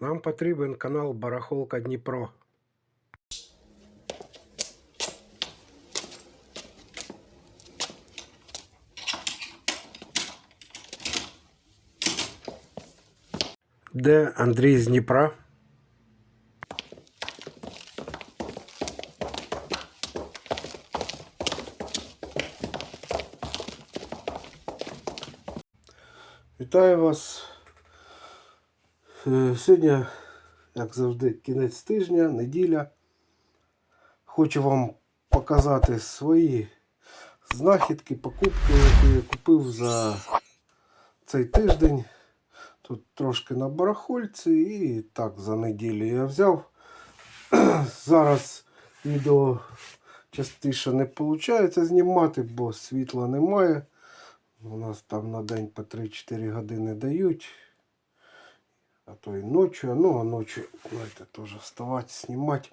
Нам потрібен канал Барахолка Дніпро. Де Андрій з Дніпра? Вітаю вас. Е, Сьогодні, як завжди, кінець тижня, неділя. Хочу вам показати свої знахідки, покупки, які я купив за цей тиждень. Тут трошки на барахольці і так за неділю я взяв. Зараз відео частіше не виходить знімати, бо світла немає. У нас там на день по 3-4 години дають. А то і ночі, ну а ночі, знаєте, теж вставати, знімати.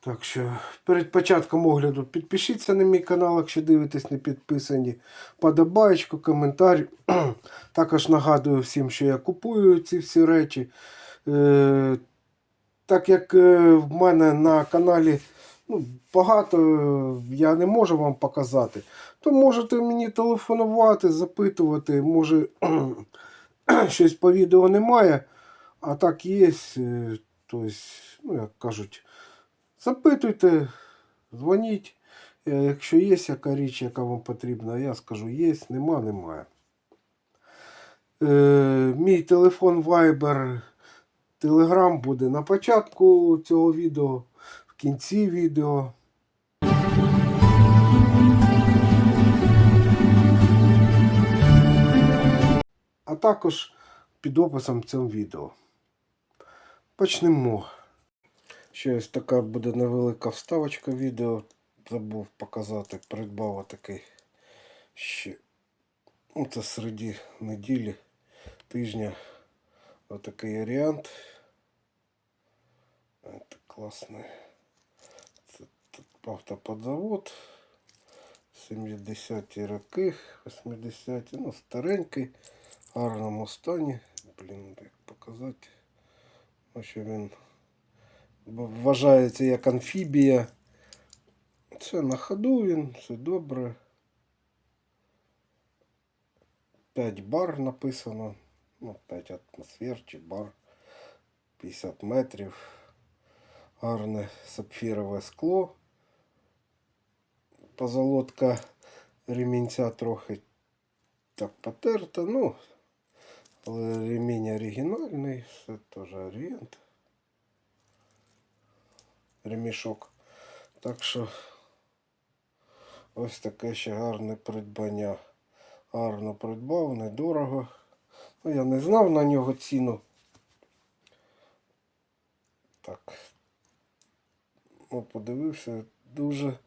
Так що перед початком огляду підпишіться на мій канал, якщо дивитесь не підписані. Подобаєчку, коментар. Також нагадую всім, що я купую ці всі речі. Е, так як е, в мене на каналі ну, багато я не можу вам показати, то можете мені телефонувати, запитувати, може щось по відео немає, а так є. Тобто, ну, як кажуть, запитуйте, дзвоніть. Е, Якщо є яка річ, яка вам потрібна, я скажу є, нема, немає. Е, мій телефон Viber, Telegram буде на початку цього відео, в кінці відео. Також під описом цього відео. Почнемо. Ще ось така буде невелика вставочка відео. Забув показати, придбав такий ще. Ну, це середі неділі, тижня. Отакий варіант. Це класний. Це тут автоподзавод. 70-ті роки, 80-ті, ну, старенький, гарному стані. Блін, як показати. Ось він вважається як амфібія. Це на ходу він, все добре. 5 бар написано. Ну, 5 атмосфер чи бар. 50 метрів. Гарне сапфірове скло. Позолотка ремінця трохи так потерта. Ну, але ремінь оригінальний, все теж орієнт. Ремішок. Так що ось таке ще гарне придбання. Гарно придбав, недорого. Ну, я не знав на нього ціну. Так. Ну, подивився, дуже,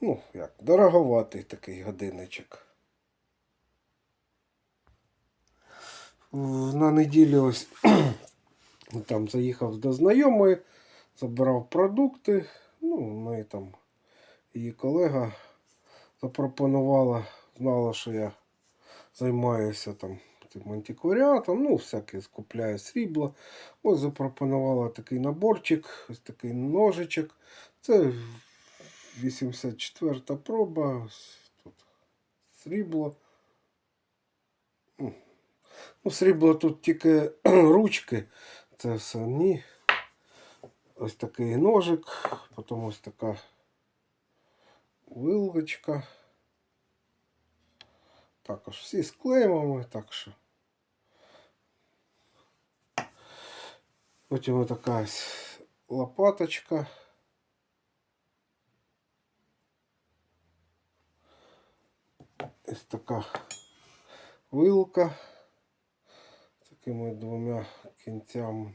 ну, як, дороговатий такий годинничок. На неділю ось там заїхав до знайомої, забирав продукти. Ну, ми там, її колега запропонувала, знала, що я займаюся там цим антикваріатом, ну, всяке скупляю срібло. Ось запропонувала такий наборчик, ось такий ножичок. Це 84 проба. Тут срібло. Ну, Ну, срібло тут тільки ручки. Це все ні. Ось такий ножик, потім ось така вилочка. Також всі з клеймами, так що. Потім ось така ось лопаточка. Ось така вилка з Такими двома кінцями.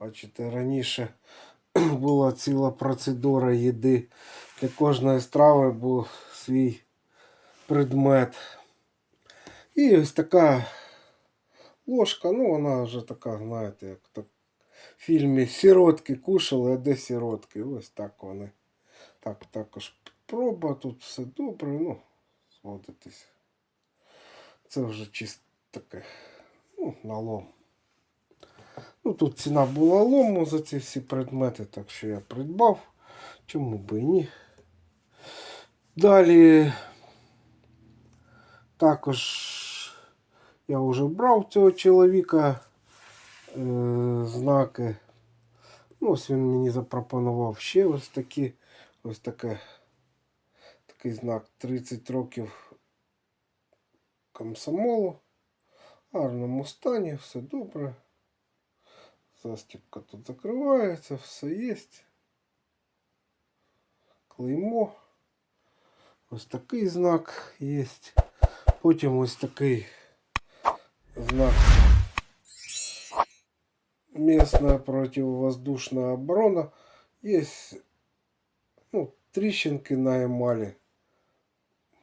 Бачите, раніше була ціла процедура їди. Для кожної страви був свій предмет. І ось така ложка, ну вона вже така, знаєте, як то в фільмі сіротки кушали, а де сіротки. Ось так вони. Так, також проба, тут все добре, ну, зводитись. Це вже чисто таке Ну, на лом. Ну, тут ціна була лому за ці всі предмети, так що я придбав. Чому би і ні. Далі також я вже брав цього чоловіка е, знаки. Ну, ось він мені запропонував ще ось такі, ось таке, такий знак 30 років комсомолу. В гарному стані, все добре. Застіпка тут закривається, все є. Клеймо. Ось такий знак є. Потім ось такий знак. Местная противовоздушная оборона. Есть ну, тріщинки на емалі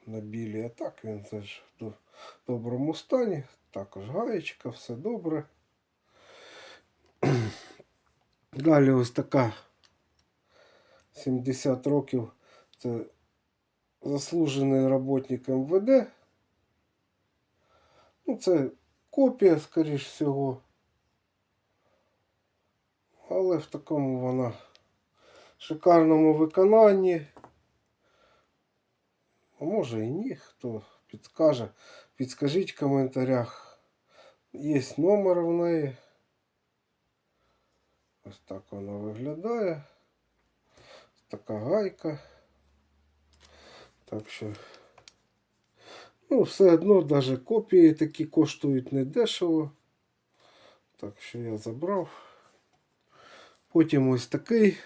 На білі, а так він теж в доброму стані. Також гаєчка, все добре. Далі ось така 70 років. Це заслужений работник МВД. Ну, це копія, скоріш всього. Але в такому вона шикарному виконанні. А може і ні, хто підскаже. Підскажіть в коментарях. Є номер в неї. Ось так вона виглядає. Така гайка. Так що. Ну, все одно навіть копії такі коштують недешево. Так що я забрав. Потім ось такий.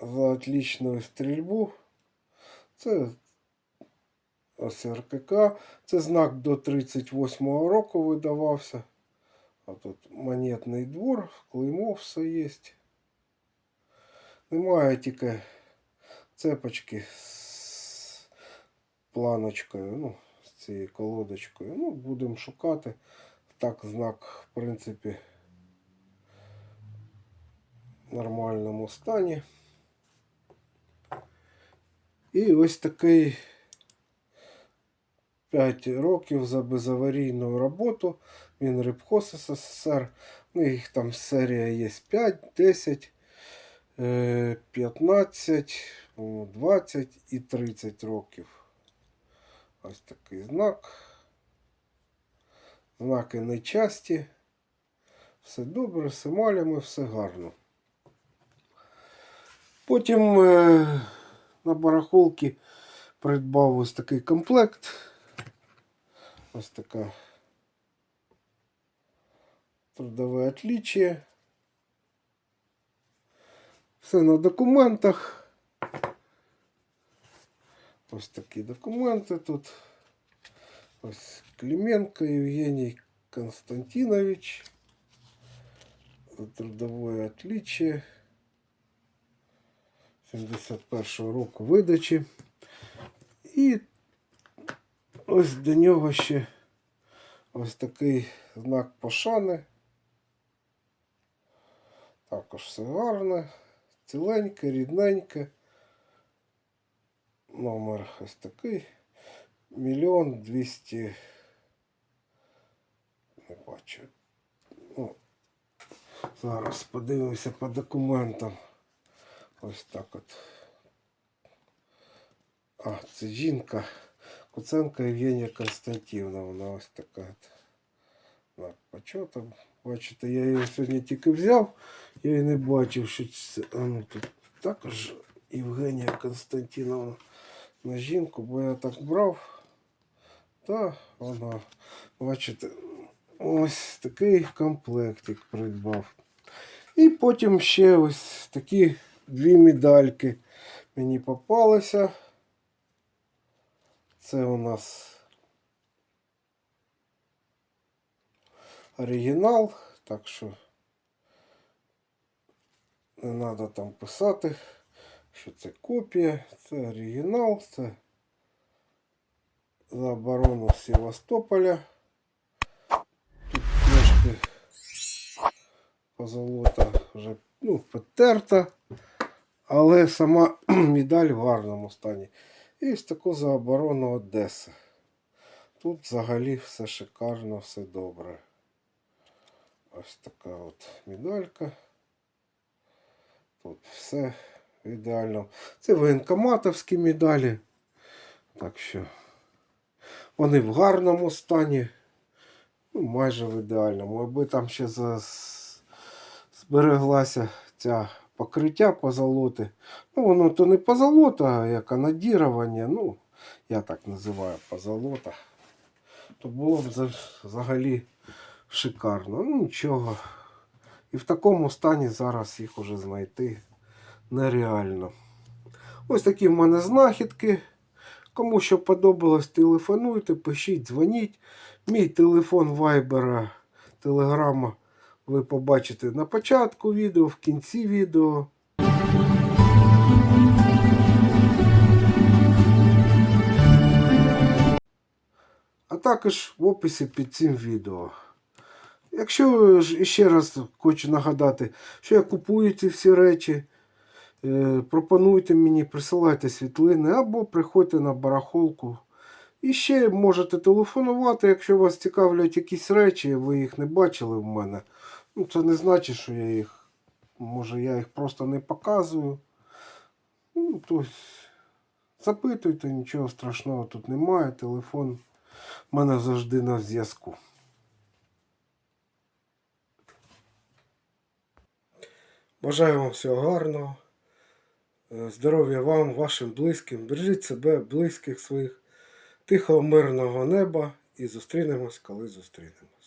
За отличну стрільбу. Це ось РКК. Це знак до 38-го року видавався. А тут монетний двор, клеймо все є. Немає тільки цепочки з планочкою, ну, з цією колодочкою. Ну, будемо шукати. Так, знак, в принципі, в нормальному стані. І ось такий 5 років за безаварійну роботу. Він рибхоз СССР. Ну, їх там серія є 5, 10, е, 15, 20 і 30 років. Ось такий знак. Знаки нечасті. Все добре, з емалями, все гарно. Потім е, на барахолці придбав ось такий комплект. Ось така трудове отличие. Все на документах. Ось такі документи тут. Ось Клименко Євгеній Константинович. Трудовое отличие. 71 року видачі. І ось до нього ще ось такий знак пошани. Також все гарне, ціленьке, рідненьке. Номер ось такий. Мільйон двісті. Не бачу. Ну, зараз подивимося по документам. Ось так от. А, це жінка. Куценко Євгенія Константинівна. Вона ось така. Так, почетом. Бачите, я її сьогодні тільки взяв. Я і не бачив, що це. А, ну, тут також Євгенія Константинівна на жінку, бо я так брав. Та вона, бачите, ось такий комплектик придбав. І потім ще ось такі дві медальки мені попалися. Це у нас оригінал, так що не треба там писати, що це копія, це оригінал, це за оборону Севастополя. Тут трошки позолота вже ну, потерта, але сама медаль в гарному стані. І ось таку за оборону Одеси. Тут взагалі все шикарно, все добре. Ось така от медалька. Тут все ідеально. Це воєнкоматовські медалі. Так що вони в гарному стані. Ну, майже в ідеальному. Аби там ще збереглася ця покриття позолоти. Ну, воно то не позолота, як анодірування. Ну, я так називаю позолота. То було б взагалі шикарно. Ну нічого. І в такому стані зараз їх уже знайти нереально. Ось такі в мене знахідки. Кому що подобалось, телефонуйте, пишіть, дзвоніть. Мій телефон вайбера, телеграма ви побачите на початку відео, в кінці відео. А також в описі під цим відео. Якщо ще раз хочу нагадати, що я купую ці всі речі, е, пропонуйте мені, присилайте світлини або приходьте на барахолку. І ще можете телефонувати, якщо вас цікавлять якісь речі, ви їх не бачили в мене. Ну, це не значить, що я їх. Може, я їх просто не показую. Ну, тобто, запитуйте, нічого страшного тут немає. Телефон в мене завжди на зв'язку. Бажаю вам всього гарного. Е, Здоров'я вам, вашим близьким. Бережіть себе, близьких своїх, тихого мирного неба і зустрінемось, коли зустрінемось.